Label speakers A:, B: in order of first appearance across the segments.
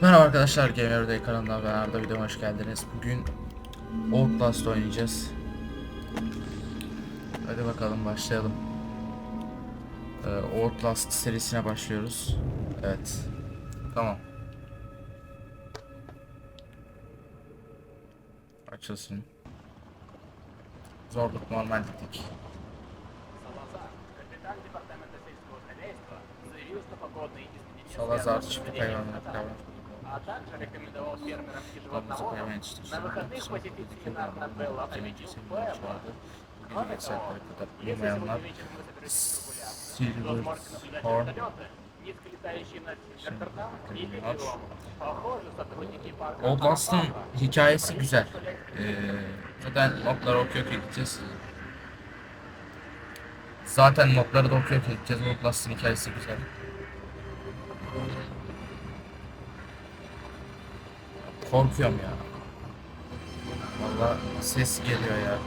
A: Merhaba arkadaşlar Gamer Day kanalına ben Arda videoma hoş geldiniz. Bugün Outlast oynayacağız. Hadi bakalım başlayalım. Ee, Outlast serisine başlıyoruz. Evet. Tamam. Açılsın. Zorluk normal dedik. Salazar
B: çıktı peygamber
A: çiftlik
B: выделением
A: hayvanları
B: метана,
A: kavram.
B: а также рекомендовал фермерам и
A: Domuz
B: животноводам
A: hayvan
B: на
A: yetiştiricileri,
B: выходных
A: sınıf
B: посетить
A: ülke
B: семинар
A: hayvanları,
B: Нателла по
A: temizci
B: лечению
A: semineri
B: ПЭБа.
A: çağırdı. Bugün
B: Кроме
A: yükseltlere
B: того,
A: kadar
B: если
A: uyumayanlar
B: сегодня вечером вы соберетесь прогуляться,
A: Silver
B: то сможете наблюдать
A: Horn
B: вертолеты, низко летающие над Честертоном и
A: Криминал.
B: Лилиом. Похоже, сотрудники парка
A: Outlast'ın
B: Анапа
A: hikayesi
B: были
A: güzel.
B: представляют
A: Ee, zaten notları okuyor okuyor gideceğiz. Zaten notları da okuyor okuyor gideceğiz. Outlast'ın hikayesi güzel. Korkuyorum ya. Valla ses geliyor ya.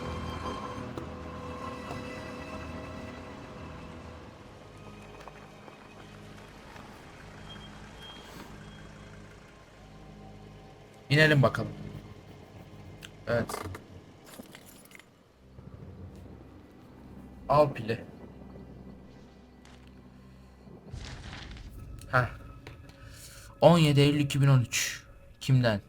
A: İnelim bakalım. Evet. Al pili. Heh. 17 Eylül 2013. Kimden?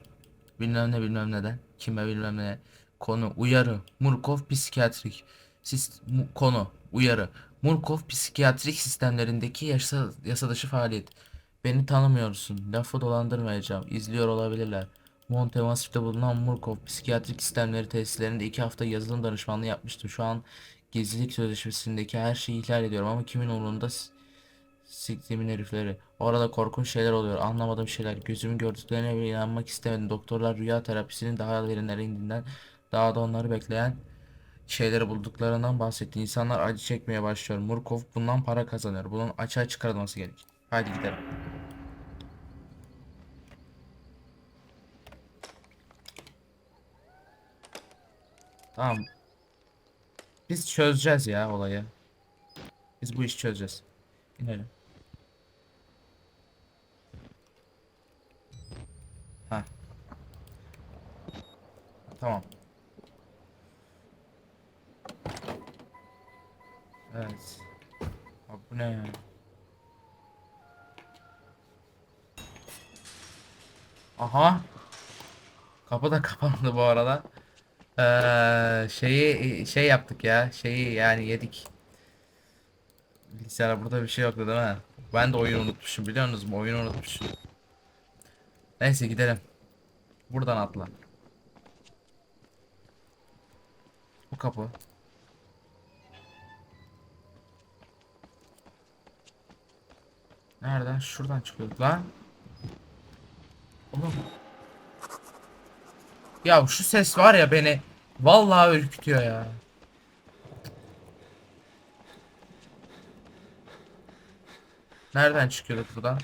A: Bilmem ne bilmem neden. Kime bilmem ne. Konu uyarı. Murkov psikiyatrik. Sist mu- konu uyarı. Murkov psikiyatrik sistemlerindeki yasa yasadışı faaliyet. Beni tanımıyorsun. Lafı dolandırmayacağım. İzliyor olabilirler. Montemasif'te bulunan Murkov psikiyatrik sistemleri tesislerinde iki hafta yazılım danışmanlığı yapmıştım. Şu an gizlilik sözleşmesindeki her şeyi ihlal ediyorum ama kimin umurunda s- siktiğimin herifleri. Orada korkunç şeyler oluyor. Anlamadığım şeyler. Gözümün gördüklerine bile inanmak istemedim. Doktorlar rüya terapisinin daha derinlere indiğinden daha da onları bekleyen şeyleri bulduklarından bahsetti. İnsanlar acı çekmeye başlıyor. Murkov bundan para kazanıyor. Bunun açığa çıkarılması gerek. Hadi gidelim. Tamam. Biz çözeceğiz ya olayı. Biz bu işi çözeceğiz. İnelim. Tamam. Evet. Abi bu ne ya? Aha. Kapı da kapandı bu arada. Ee, şeyi şey yaptık ya. Şeyi yani yedik. Bilgisayar burada bir şey yoktu değil mi? Ben de oyunu unutmuşum biliyor musunuz? Oyunu unutmuşum. Neyse gidelim. Buradan atla. Bu kapı. Nereden? Şuradan çıkıyorduk lan. Oğlum. Ya şu ses var ya beni vallahi ürkütüyor ya. Nereden çıkıyorduk buradan?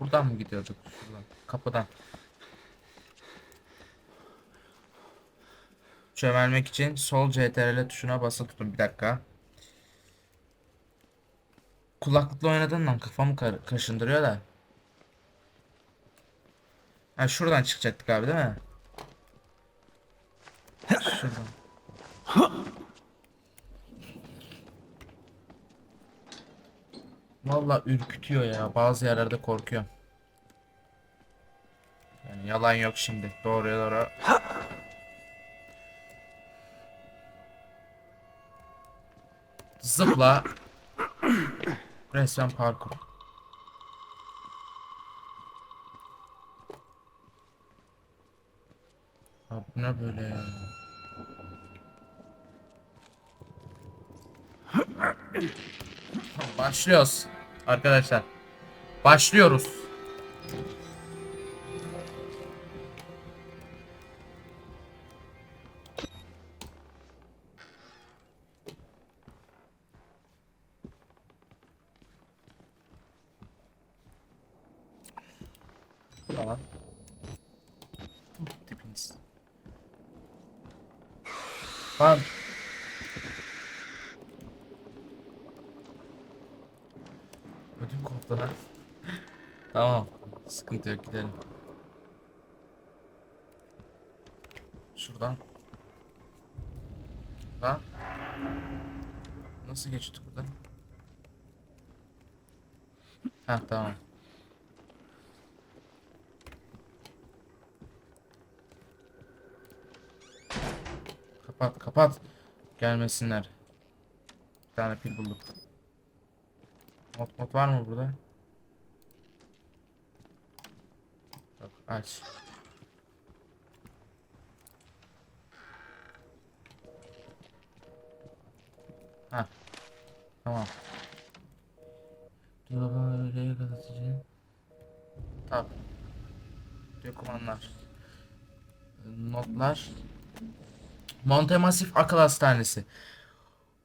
A: Buradan mı gidiyorduk? Şuradan. Kapıdan. Çömelmek için sol CTRL tuşuna basılı tutun. Bir dakika. Kulaklıkla oynadığım lan kafamı kar- kaşındırıyor da. Ha şuradan çıkacaktık abi değil mi? Şuradan. Vallahi ürkütüyor ya. Bazı yerlerde korkuyorum. Yani yalan yok şimdi. Doğruya doğru. Zıpla. Resmen parkur. Abi ne böyle ya? Başlıyoruz arkadaşlar. Başlıyoruz. Ödüm koptu lan. tamam. Sıkıntı yok gidelim. Şuradan. Lan. Nasıl geçtik buradan? Ha tamam. Kapat kapat. Gelmesinler. Bir tane pil bulduk. Mod mod var mı burada? Yok aç. Ha. Tamam. Dolabın öyle yakatıcı. Tab. Dokümanlar. Notlar. Montemasif Akıl Hastanesi.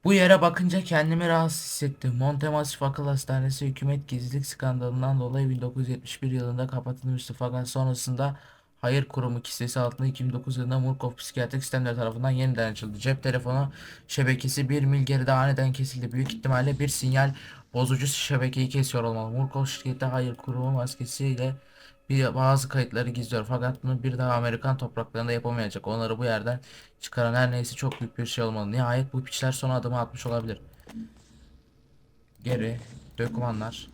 A: Bu yere bakınca kendimi rahatsız hissettim. Montemasif Akıl Hastanesi hükümet gizlilik skandalından dolayı 1971 yılında kapatılmıştı fakat sonrasında Hayır Kurumu kisvesi altında 2009 yılında Murkoff Psikiyatrik Sistemleri tarafından yeniden açıldı. Cep telefonu şebekesi 1 mil geride aniden kesildi. Büyük ihtimalle bir sinyal bozucu şebekeyi kesiyor olmalı. Murkoff şirketi Hayır Kurumu maskesiyle bir bazı kayıtları gizliyor fakat bunu bir daha Amerikan topraklarında yapamayacak. Onları bu yerden çıkaran her neyse çok büyük bir şey olmalı. Nihayet bu piçler son adımı atmış olabilir. Geri dokümanlar.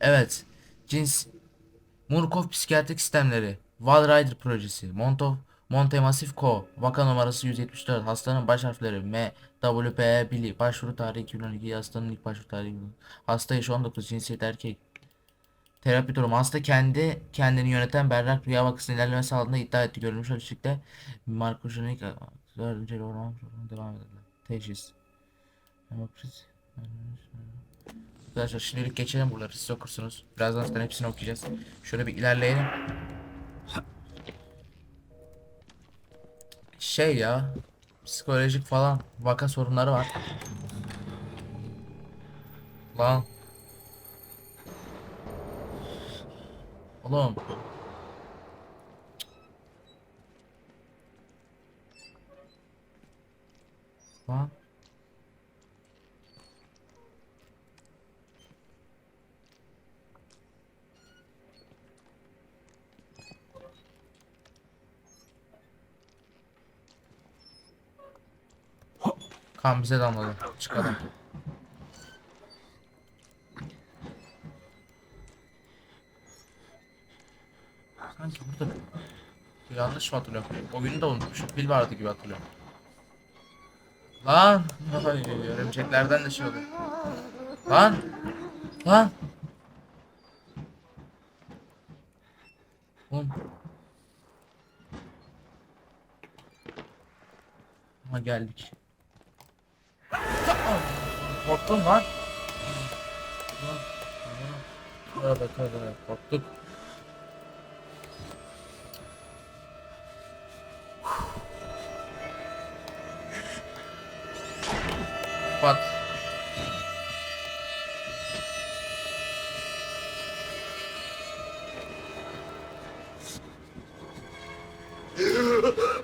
A: Evet. Cins Murkoff Psikiyatrik Sistemleri Wall Rider Projesi Montov Montemasif Co. Vaka numarası 174 Hastanın baş harfleri M W P E Bili Başvuru tarihi 2012 Hastanın ilk başvuru tarihi Hasta yaşı 19 Cinsiyet erkek Terapi durumu hasta kendi kendini yöneten berrak rüya vakasının ilerlemesi halinde iddia etti. Görülmüş ölçekte Markojenik dördüncü orman devam edelim. Teşhis. Arkadaşlar şimdilik geçelim buraları siz okursunuz. Birazdan zaten hepsini okuyacağız. Şöyle bir ilerleyelim. Şey ya. Psikolojik falan vaka sorunları var. Lan. Oğlum. Lan. Kan bize damladı. Çıkalım. Sanki burada yanlış mı hatırlıyorum? Oyunu da unutmuşum. Pil vardı gibi hatırlıyorum. Lan! Ay, örümceklerden de şey oluyor. Lan! Lan! Oğlum. Ama geldik. Korktum lan. Tövbe tövbe korktuk. Kapat.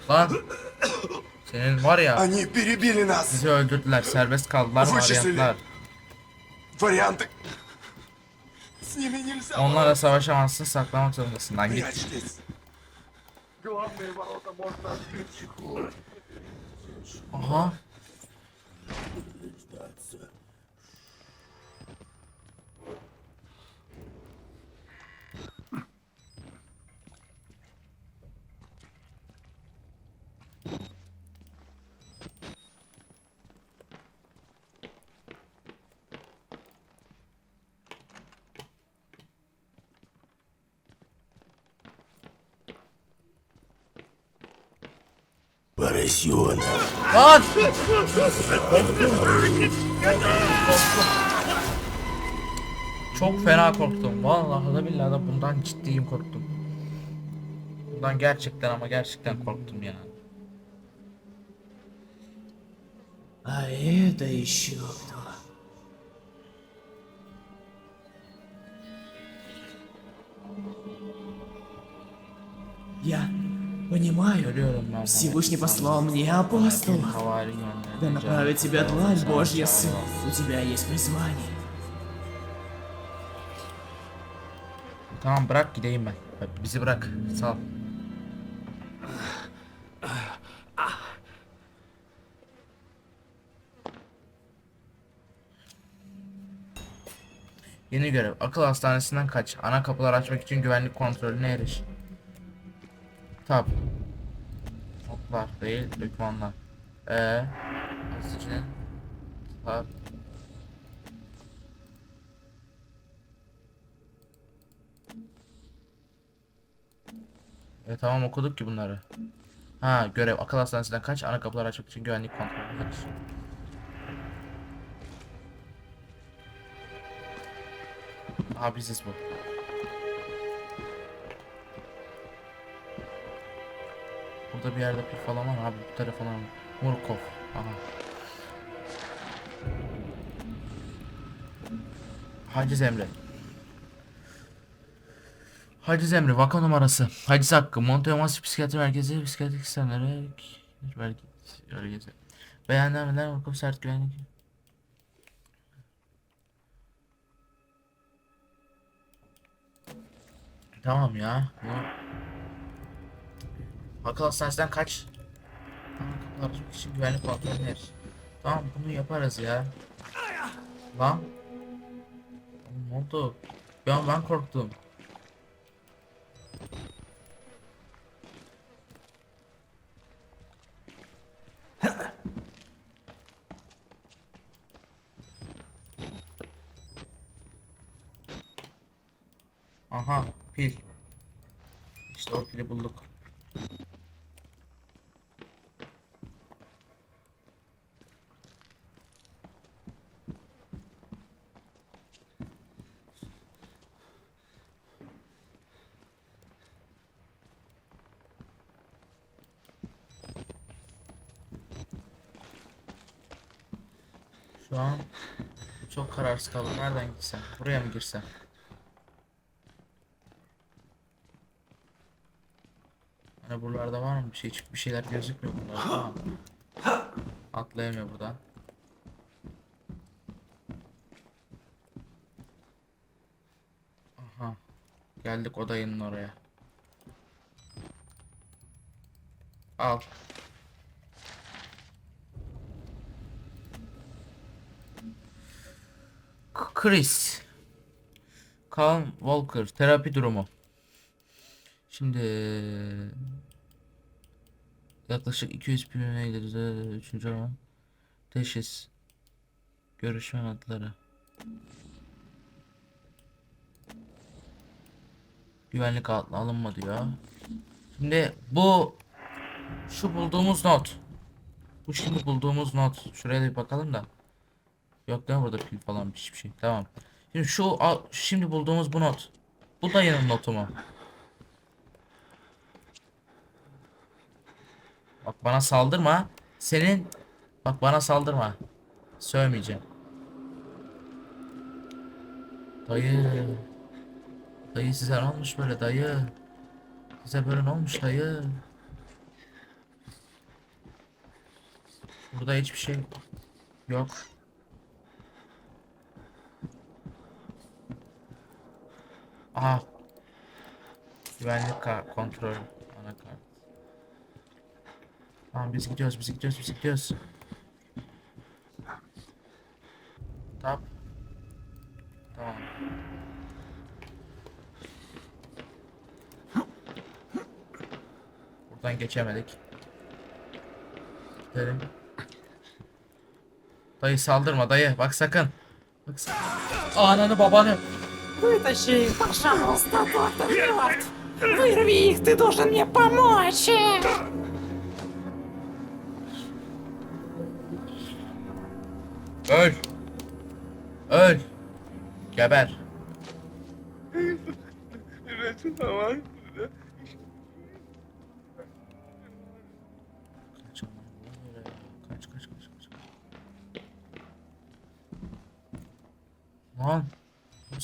A: Lan. Senin var ya
C: Они перебили нас.
A: bizi öldürdüler. Serbest kaldılar
C: Вычислили.
A: varyantlar.
C: Варианты. С ними нельзя.
A: Onlarla savaşamazsın saklamak zorundasın lan git.
C: Прячьтесь.
B: Главные ворота можно открыть.
A: Aha.
C: Поросенок.
A: Lan! Çok fena korktum. Vallahi da billahi de bundan ciddiyim korktum. Bundan gerçekten ama gerçekten korktum ya.
D: А это еще кто? Я понимаю,
A: Görüyorum ben.
D: Всевышний
A: Muhammed
D: послал мне
A: İslam'ı,
D: апостолов.
A: Havari
D: Да
A: yönlendireceğim.
D: направит тебя длань
A: Sana
D: Божья,
A: sağ
D: сын.
A: ol.
D: У тебя есть призвание.
A: Tamam bırak gideyim ben. Bizi bırak. Sağ ol. Yeni görev. Akıl hastanesinden kaç. Ana kapılar açmak için güvenlik kontrolüne eriş. Tab. Notlar değil, dokümanlar. Ee, Asıcının Tab. E tamam okuduk ki bunları. Ha görev akıl hastanesinden kaç ana kapılar açmak için güvenlik kontrolü eriş. Aha biziz bu. Burada bir yerde pil falan var abi bu telefonu al. Murkov. Aha. Haciz Emre. Haciz Emre vaka numarası. Haciz Hakkı. Monteomas Psikiyatri Merkezi Psikiyatrik Sistemlere Merkezi. Beyannameler Murkov Sert Güvenlik. Tamam ya. Bu... Akıl hastanesinden kaç? Kapılar açmak için güvenlik kontrolünü eriş. Tamam bunu yaparız ya. Lan. Ne oldu? An ben korktum. Aha pil. İşte o pili bulduk. Şu an çok kararsız kaldım. Nereden gitsem? Buraya mı girsem? Hani buralarda var mı bir şey? Bir şeyler gözükmüyor. Tamam. Atlayamıyor buradan. Aha. Geldik odayının oraya. Al. Chris. Calm Walker. Terapi durumu. Şimdi yaklaşık 200 PM'de üçüncü olan teşhis görüşme adları güvenlik altına alınma diyor. Şimdi bu şu bulduğumuz not bu şimdi bulduğumuz not şuraya da bir bakalım da yok mi burada pil falan hiçbir şey tamam şimdi şu şimdi bulduğumuz bu not bu dayının notu mu? Bak bana saldırma. Senin bak bana saldırma. Sövmeyeceğim. Dayı. Dayı size ne olmuş böyle dayı? Size böyle ne olmuş dayı? Burada hiçbir şey yok. Aha. Güvenlik kontrol anakart. Tamam biz gidiyoruz, biz gidiyoruz, biz gidiyoruz. Tap. Tamam. Buradan geçemedik. Gidelim. Dayı saldırma dayı. Bak sakın. Bak sakın. Ananı babanı.
E: Вытащи их, пожалуйста, доктор Мёрт! Вырви их, ты должен мне помочь!
A: Öl. Öl. Geber. Kaç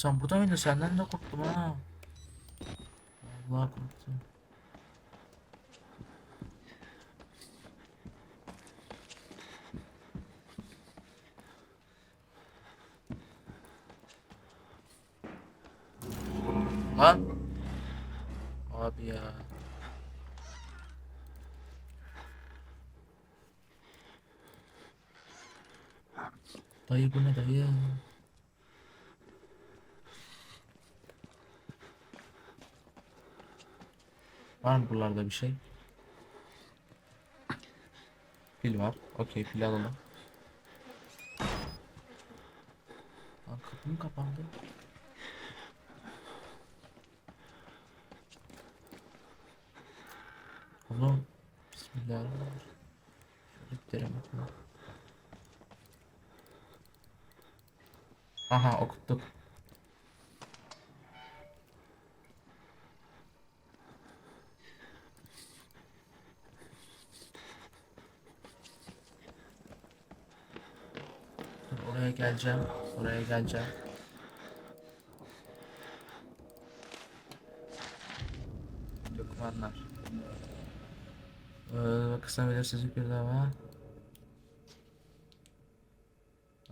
A: Sen burada mıydın? Senden de korktum ha. Vallahi korktum. Lan. Abi ya. Dayı bu ne dayı? Var mı buralarda bir şey? Pil var. Okey pil alalım. Lan kapı mı kapandı? Oğlum. Bismillahirrahmanirrahim. Aha okuttuk. Dur, Oraya geleceğim. Oraya geleceğim. Dokümanlar. Ee, kısa belirsizlik bir daha.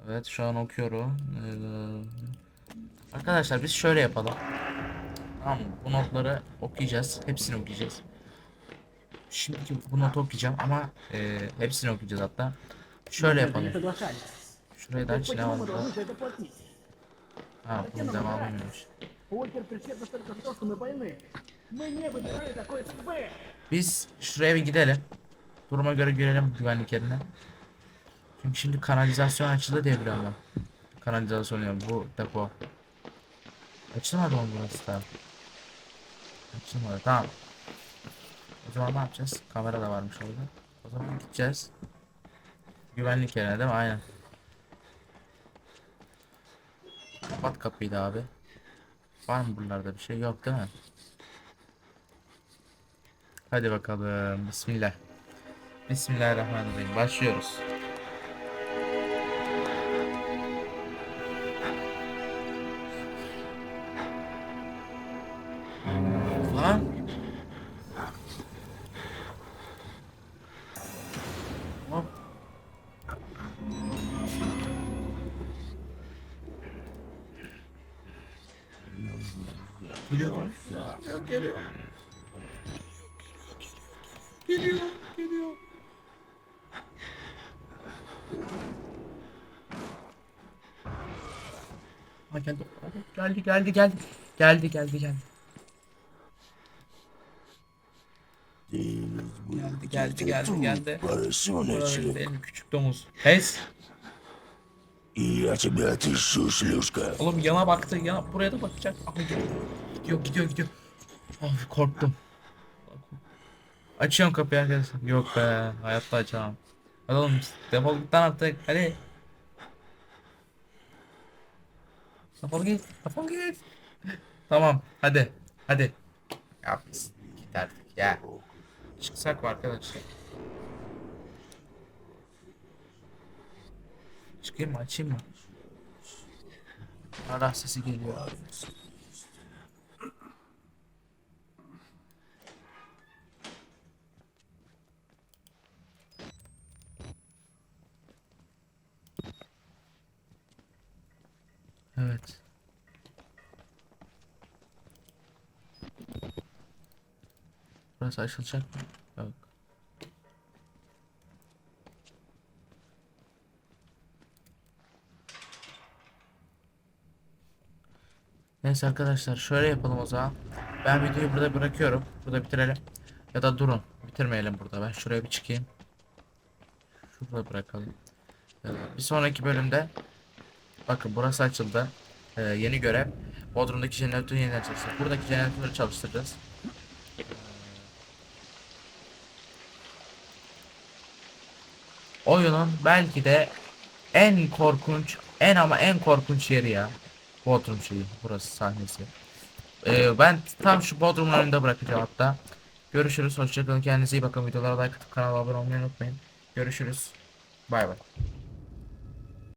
A: Evet şu an okuyorum. Ee, arkadaşlar biz şöyle yapalım. Tamam? Bu notları okuyacağız. Hepsini okuyacağız. Şimdiki bu notu okuyacağım ama e, hepsini okuyacağız hatta. Şöyle yapalım. Şuradan
B: Çin'e aldılar.
A: Ha bunun devamıymış. Biz şuraya bir gidelim. Duruma göre görelim güvenlik yerine. Çünkü şimdi kanalizasyon açıldı diye biliyorum ben. Kanalizasyon yani bu depo. Açılmadı mı burası da? Açılmadı tamam. O zaman ne yapacağız? Kamera da varmış orada. O zaman gideceğiz. Güvenlik yerine değil mi? Aynen. Kapat kapıyı da abi. Var mı buralarda bir şey? Yok değil mi? Hadi bakalım. Bismillah. Bismillahirrahmanirrahim. Başlıyoruz. Geliyor. Geliyor, geliyor. Ha geldi. Geldi, geldi, geldi. Geldi, geldi, geldi. Geldi, geldi, geldi, geldi.
C: Parası
A: mı ne çık? Küçük domuz. Pes.
C: İyi açı bir ateş sus
A: Oğlum yana baktı, yana buraya da bakacak. Ama gidiyor, gidiyor, gidiyor. Of korktum. Açıyorum kapıyı arkadaşlar. Yok be, hayatta açamam. Hadi oğlum defol git lan artık. Hadi. Defol git, defol git. Tamam, hadi, hadi. Yap, git artık ya. Çıksak mı arkadaşlar? Çıkayım mı, açayım mı? Ara sesi geliyor. Evet. Burası açılacak mı? Yok. Neyse arkadaşlar şöyle yapalım o zaman. Ben videoyu burada bırakıyorum. Burada bitirelim. Ya da durun. Bitirmeyelim burada. Ben şuraya bir çıkayım. Şurada bırakalım. Ee, Bir sonraki bölümde bakın burası açıldı. Ee, yeni görev. Bodrum'daki jeneratörü yeniden çalıştıracağız. Buradaki jeneratörü çalıştıracağız. Oyunun belki de en korkunç, en ama en korkunç yeri ya. Bodrum şeyi, burası sahnesi. Ee, ben tam şu Bodrum'un önünde bırakacağım hatta. Görüşürüz, hoşçakalın, kendinize iyi bakın. Videolara like atıp kanala abone olmayı unutmayın. Görüşürüz. Bay bay.